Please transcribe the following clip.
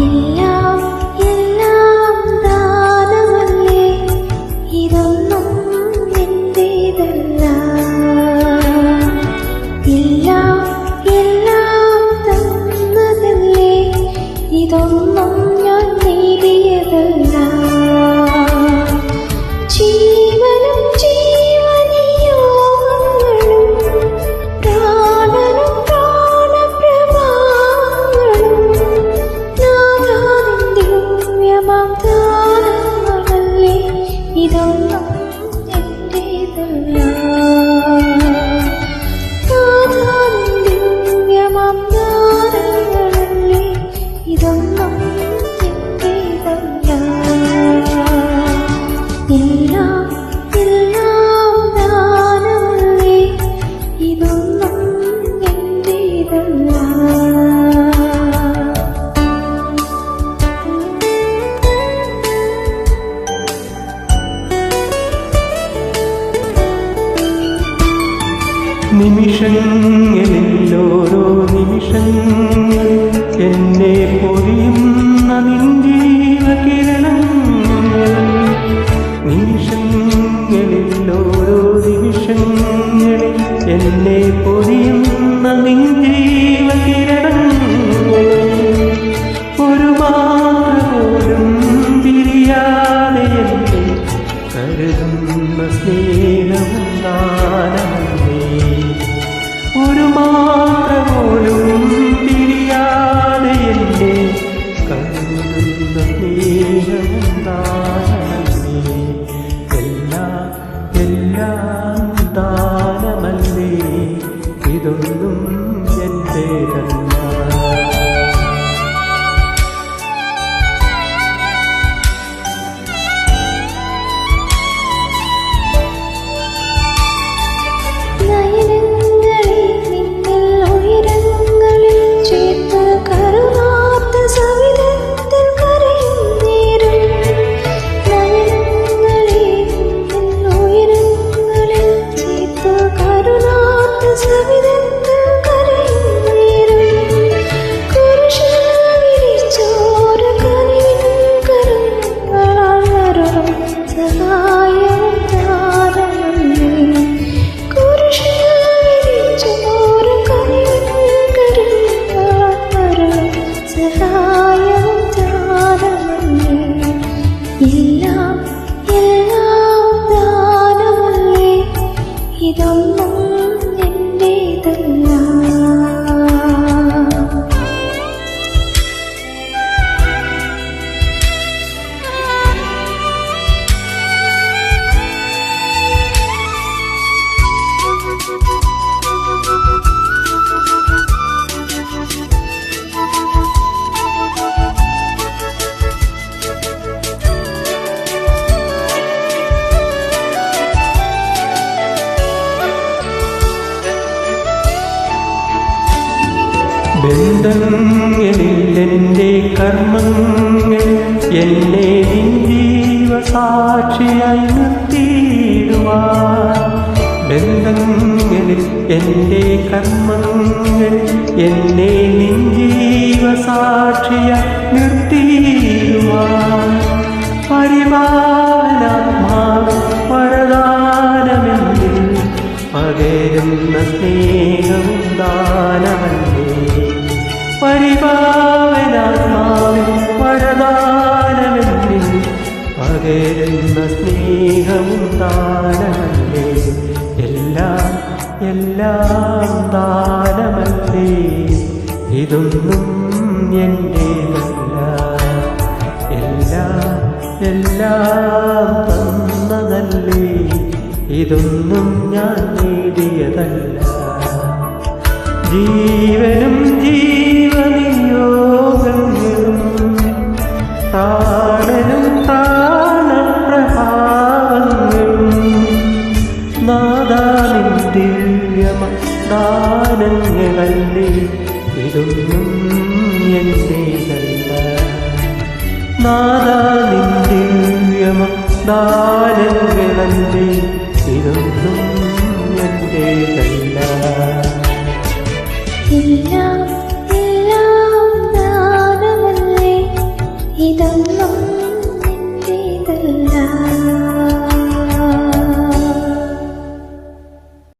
you. നിമിഷങ്ങളിൽ ഓരോ നിമിഷങ്ങൾ എന്നെ പൊതിയുന്ന നിൻജീവകിരണങ്ങൾ നിമിഷങ്ങളിൽ ഓരോ നിമിഷങ്ങളിൽ എന്നെ ദാനമല്ലേ ഇതൊന്നും ബന്ധങ്ങളിൽ എന്റെ കർമ്മങ്ങൾ എന്നെ ജീവസാക്ഷിയായി നിർത്തിയിടുവാൻ. ബന്ധങ്ങളിൽ എന്റെ കർമ്മങ്ങൾ എന്നെ നിൻ ജീവസാക്ഷിയായി നിർത്തിയിടുവാൻ പകരുന്ന സ്നേഹവും താനമല്ലേ? എല്ലാം എല്ലാം താനമല്ലേ? ഇതൊന്നും എന്റേതല്ല എല്ലാം എല്ലാം തന്നതല്ലേ? ഇതൊന്നും ഞാൻ ദാനങ്ങളല്ലേ ഇതൊന്നും എന്റേതല്ല ദാനങ്ങളല്ലേ ഇതൊന്നും എന്റേതല്ല എല്ലാം എല്ലാം ദാനമല്ലേ ഇതൊന്നും